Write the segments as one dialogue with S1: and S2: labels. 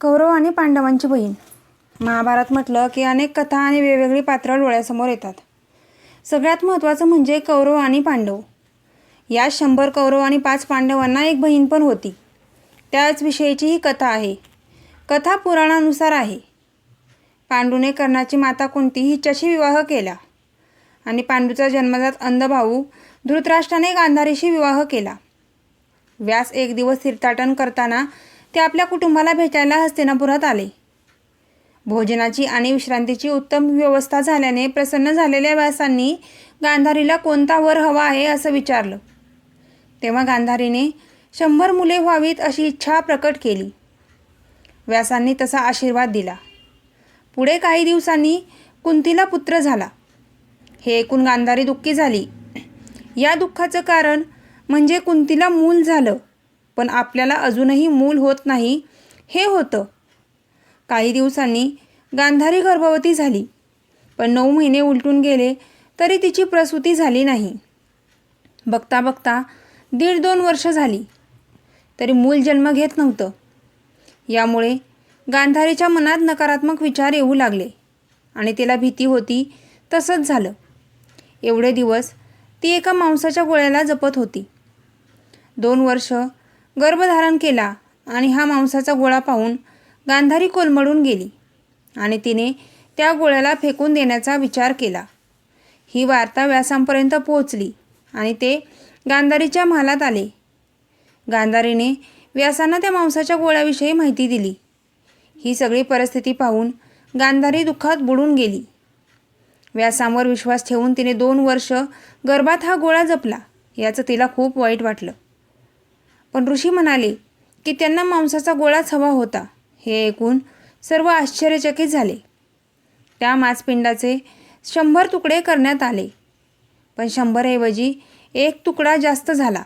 S1: कौरव आणि पांडवांची बहीण. महाभारत म्हटलं की अनेक कथा आणि वेगवेगळी पात्र डोळ्यासमोर येतात. सगळ्यात महत्त्वाचं म्हणजे कौरव आणि पांडव. या शंभर कौरव आणि पाच पांडवांना एक बहीण पण होती. त्याच विषयीची ही कथा आहे. कथा पुराणानुसार आहे. पांडूने कर्णाची माता कोणती हिच्याशी विवाह केला आणि पांडूचा जन्मजात अंध भाऊ धृतराष्ट्राने गांधारीशी विवाह केला. व्यास एक दिवस तीर्थाटन करताना ते आपल्या कुटुंबाला भेटायला हस्तिनापुरात आले. भोजनाची आणि विश्रांतीची उत्तम व्यवस्था झाल्याने प्रसन्न झालेल्या व्यासांनी गांधारीला कोणता वर हवा आहे असं विचारलं. तेव्हा गांधारीने शंभर मुले व्हावीत अशी इच्छा प्रकट केली. व्यासांनी तसा आशीर्वाद दिला. पुढे काही दिवसांनी कुंतीला पुत्र झाला. हे ऐकून गांधारी दुःखी झाली. या दुःखाचं कारण म्हणजे कुंतीला मूल झालं. पण आपल्याला अजूनही मूल होत नाही. हे होतं. काही दिवसांनी गांधारी गर्भवती झाली. पण नऊ महिने उलटून गेले तरी तिची प्रसूती झाली नाही. बघता बघता दीड दोन वर्ष झाली. तरी मूल जन्म घेत नव्हतं. यामुळे गांधारीच्या मनात नकारात्मक विचार येऊ लागले आणि तिला भीती होती तसंच झालं. एवढे दिवस ती एका मांसाच्या गोळ्याला जपत होती. दोन वर्ष गर्भधारण केला आणि हा मांसाचा गोळा पाहून गांधारी कोलमडून गेली. आणि तिने त्या गोळ्याला फेकून देण्याचा विचार केला. ही वार्ता व्यासांपर्यंत पोहोचली आणि ते गांधारीच्या महालात आले. गांधारीने व्यासांना त्या मांसाच्या गोळ्याविषयी माहिती दिली. ही सगळी परिस्थिती पाहून गांधारी दुःखात बुडून गेली. व्यासांवर विश्वास ठेवून तिने दोन वर्ष गर्भात हा गोळा जपला याचं तिला खूप वाईट वाटलं. पण ऋषी म्हणाले की त्यांना मांसाचा गोळाच हवा होता. हे ऐकून सर्व आश्चर्यचकित झाले. त्या मांसपिंडाचे शंभर तुकडे करण्यात आले. पण शंभरऐवजी एक तुकडा जास्त झाला.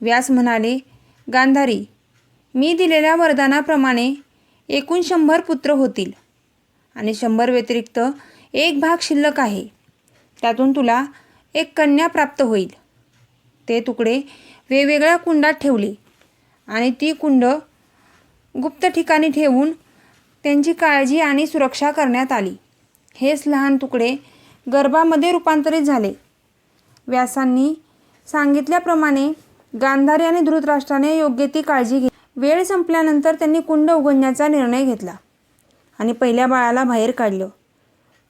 S1: व्यास म्हणाले गांधारी मी दिलेल्या वरदानाप्रमाणे एकूण शंभर पुत्र होतील आणि शंभर व्यतिरिक्त एक भाग शिल्लक आहे. त्यातून तुला एक कन्या प्राप्त होईल. ते तुकडे वेगवेगळ्या कुंडात ठेवली. आणि ती कुंड गुप्त ठिकाणी ठेवून त्यांची काळजी आणि सुरक्षा करण्यात आली. हेच लहान तुकडे गर्भामध्ये रूपांतरित झाले. व्यासांनी सांगितल्याप्रमाणे गांधारी आणि धृतराष्ट्राने योग्य ती काळजी घे वेळ संपल्यानंतर त्यांनी कुंड उघडण्याचा निर्णय घेतला आणि पहिल्या बाळाला बाहेर काढलं.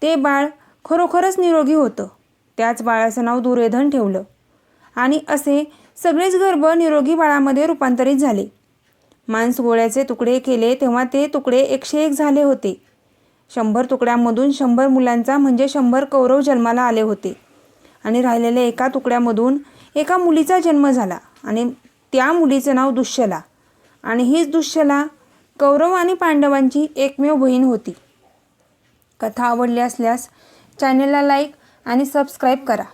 S1: ते बाळ खरोखरच निरोगी होतं. त्याच बाळाचं नाव दुर्योधन ठेवलं. आणि असे सगळेच गर्भ निरोगी बाळामध्ये रूपांतरित झाले. मांस गोळ्याचे तुकडे केले तेव्हा ते तुकडे एकशे एक झाले होते. शंभर तुकड्यांमधून शंभर मुलांचा म्हणजे शंभर कौरव जन्माला आले होते. आणि राहिलेल्या एका तुकड्यामधून एका मुलीचा जन्म झाला आणि त्या मुलीचं नाव दुश्शला आणि हीच दुश्शला कौरव आणि पांडवांची एकमेव बहीण होती. कथा आवडली असल्यास चॅनलला लाईक आणि सबस्क्राईब करा.